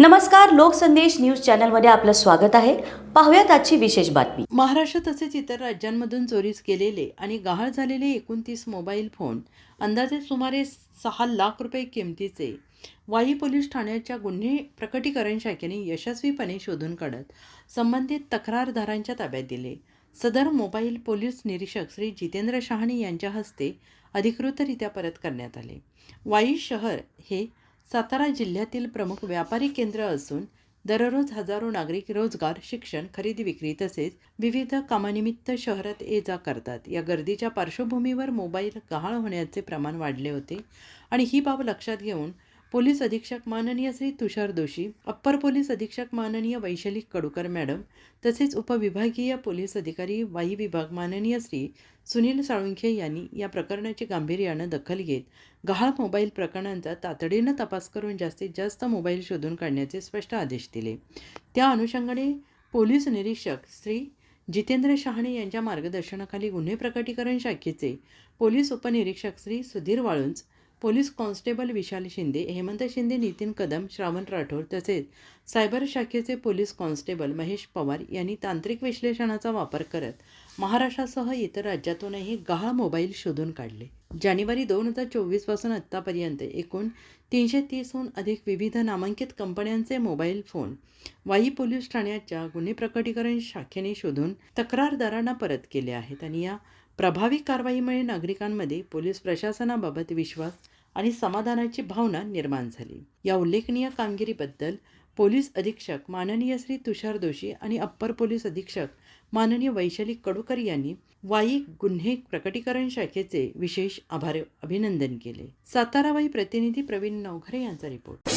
नमस्कार लोकसंदेश न्यूज चॅनलमध्ये आपलं स्वागत आहे. पाहूयात आजची विशेष बातमी. महाराष्ट्र तसेच इतर राज्यांमधून चोरीस केलेले आणि गहाळ झालेले एकोणतीस मोबाईल फोन अंदाजे सुमारे सहा लाख रुपये किमतीचे वाई पोलीस ठाण्याच्या गुन्हे प्रकटीकरण शाखेने यशस्वीपणे शोधून काढत संबंधित तक्रारदारांच्या ताब्यात दिले. सदर मोबाईल पोलीस निरीक्षक श्री जितेंद्र शहाणे यांच्या हस्ते अधिकृतरित्या परत करण्यात आले. वाई शहर हे सातारा जिल्ह्यातील प्रमुख व्यापारी केंद्र असून दररोज हजारो नागरिक रोजगार शिक्षण खरेदी विक्री तसेच विविध कामानिमित्त शहरात ये जा करतात. या गर्दीच्या पार्श्वभूमीवर मोबाईल गहाळ होण्याचे प्रमाण वाढले होते आणि ही बाब लक्षात घेऊन पोलीस अधीक्षक माननीय श्री तुषार दोशी अप्पर पोलीस अधीक्षक माननीय वैशाली कडूकर मॅडम तसेच उपविभागीय पोलीस अधिकारी वाई विभाग माननीय श्री सुनील साळुंखे यांनी या प्रकरणाची गांभीर्यानं दखल घेत गहाळ मोबाईल प्रकरणांचा तातडीनं तपास करून जास्तीत जास्त मोबाईल शोधून काढण्याचे स्पष्ट आदेश दिले. त्या अनुषंगाने पोलीस निरीक्षक श्री जितेंद्र शहाणे यांच्या मार्गदर्शनाखाली गुन्हे प्रकटीकरण शाखेचे पोलीस उपनिरीक्षक श्री सुधीर वाळुंज पोलीस कॉन्स्टेबल विशाल शिंदे हेमंत शिंदे नितीन कदम श्रावण राठोड तसेच सायबर शाखेचे पोलीस कॉन्स्टेबल महेश पवार यांनी तांत्रिक विश्लेषणाचा वापर करत महाराष्ट्रासह इतर राज्यातूनही गहाळ मोबाईल शोधून काढले. जानेवारी दोन हजार चोवीसपासून आत्तापर्यंत एकूण तीनशे तीसहून अधिक विविध नामांकित कंपन्यांचे मोबाईल फोन वाई पोलीस ठाण्याच्या गुन्हे प्रकटीकरण शाखेने शोधून तक्रारदारांना परत केले आहेत आणि या प्रभावी कारवाईमुळे नागरिकांमध्ये पोलीस प्रशासनाबाबत विश्वास आणि समाधानाची भावना निर्माण झाली. या उल्लेखनीय कामगिरीबद्दल पोलीस अधीक्षक माननीय श्री तुषार दोशी आणि अप्पर पोलीस अधीक्षक माननीय वैशाली कडुकर यांनी वाई गुन्हे प्रकटीकरण शाखेचे विशेष आभार अभिनंदन केले. साताराबाई प्रतिनिधी प्रवीण नवघरे यांचा रिपोर्ट.